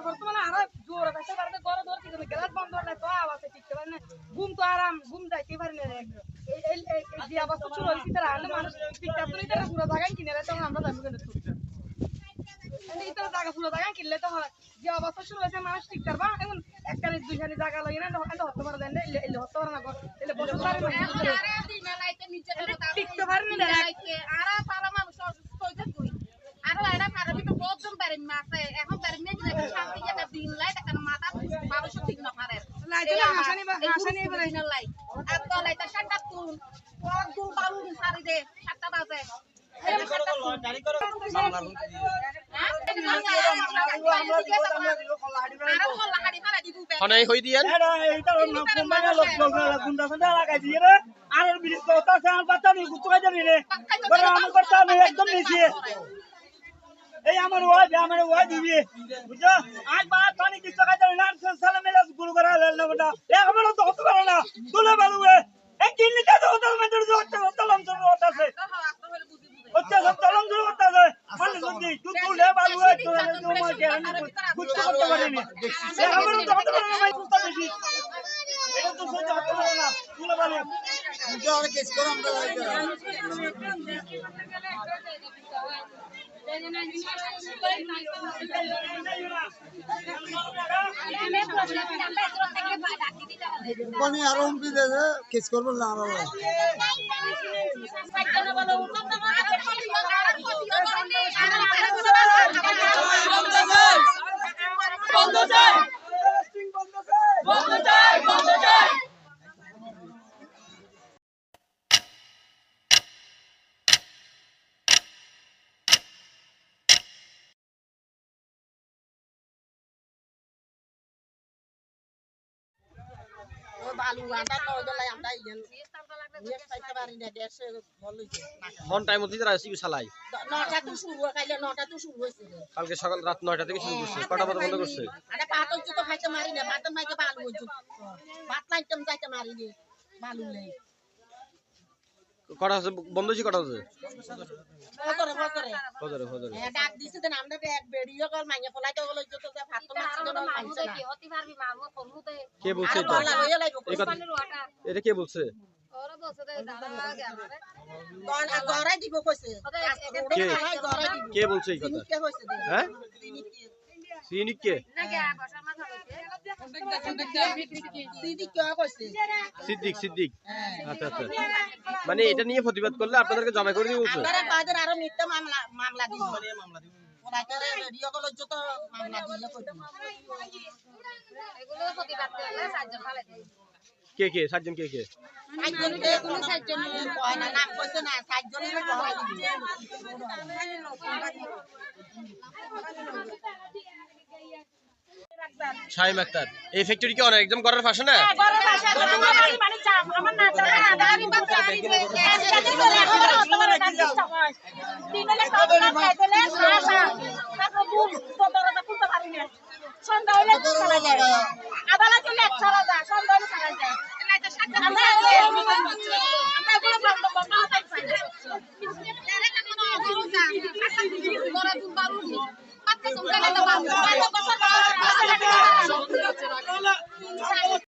বাসা বাড়িতে গড় ধরতে গেলে গ্যাস বন্ধ হলে তো আওয়াজ টিকতে পারে না ঘুম তো আরাম ঘুম যাইতে পারে না এই এই এই যে অবস্থা শুরু হয়েছে তারা আনলে মানুষ তারা পুরো জায়গায় কিনে দেয় তখন আমরা যাব কিন্তু ইতর জায়গা পুরো জায়গা কিনলে তো হয়। যে অবস্থা শুরু হয়েছে মানুষ ঠিক করবা এখন একখানে দুইখানে জায়গা লাগে না এটা হতে পারে না এলে হতে পারে না এলে বসতে পারে না। টিকতে পারে না আরও এটা কারও ভিতর বহুত বেরেন মাছে এখন বেরেন মেয়ে যে শান্তি একটা দিন লাই একটা মাথা মানুষ ঠিক না পারে লাইটে বা হাসানি এবারে লাই আর তো লাই। তা সাতটা তুন। পর দু বালু সারি দে সাতটা বাজে। হনে হই দিয়েন। এই আমার ওয়াই আমার ওয়াই দিবি। বুঝছ? আজ বাদ পানি কিছু খাইতে না সালা গুরু করা লাল বড়া এ আমার তো হতে পারে না। তুলে বালুয়ে এ কিন্নিতে তো হোটেল মধ্যে যে হচ্ছে হোটেল অঞ্চল হতাছে হচ্ছে। সব তলম শুরু করতেছে মানে যদি তুই তুলে বালুয়ে তুলে তোমার গ্যারান্টি বুঝতে করতে পারিনি এ আমার তো হতে পারে না ভাই সুস্থ বেশি এটা তো সহ্য হতে পারে না। তুলে বালুয়ে মানে আরও হুমকি দেবে কেস করব না আরও আমরা ইয়েন নিয়ে খাইতে পারি না হন টাইম মধ্যে তারা সিবি চালাই নটা তো শুরু হয়ে গেলে নটা তো শুরু হয়েছে কালকে সকাল রাত নয়টা থেকে শুরু করছে কটা পর্যন্ত বন্ধ করছে? আরে ভাত হচ্ছে তো খাইতে মারি না ভাতের মাইকে বালু হচ্ছে ভাত লাইতাম যাইতে মারি নি বালু নেই। কটা হচ্ছে? বন্ধ হচ্ছে কটা হচ্ছে? ফজরে ফজরে হ্যাঁ ডাক দিছে দেন আমরা এক বেরিয়ে গেল মাইয়া ফলাইতে গেল যত যে ভাত তো মাছ তো খাইছে না কে বলছে এটা? এই কথা এটা কে বলছে? দিব কইছে। কে? গড়াই দিব। কে বলছে এই কথা? হ্যাঁ? সিনিক কে? সিদ্দিক। সিদ্দিক আচ্ছা আচ্ছা। মানে এটা নিয়ে প্রতিবাদ করলে আপনাদেরকে জমা করে দিয়ে বলছে আরও মিথ্যা মামলা মামলা দিব ওনাকে রেডিও গুলো যত মামলা দিয়ে কে কে? সাতজন কে কে? সাতজন কয় না নাম কইছে না সাতজনের শাহিম আক্তার এই ফ্যাক্টরি কি অনেক একদম করার পাশে না?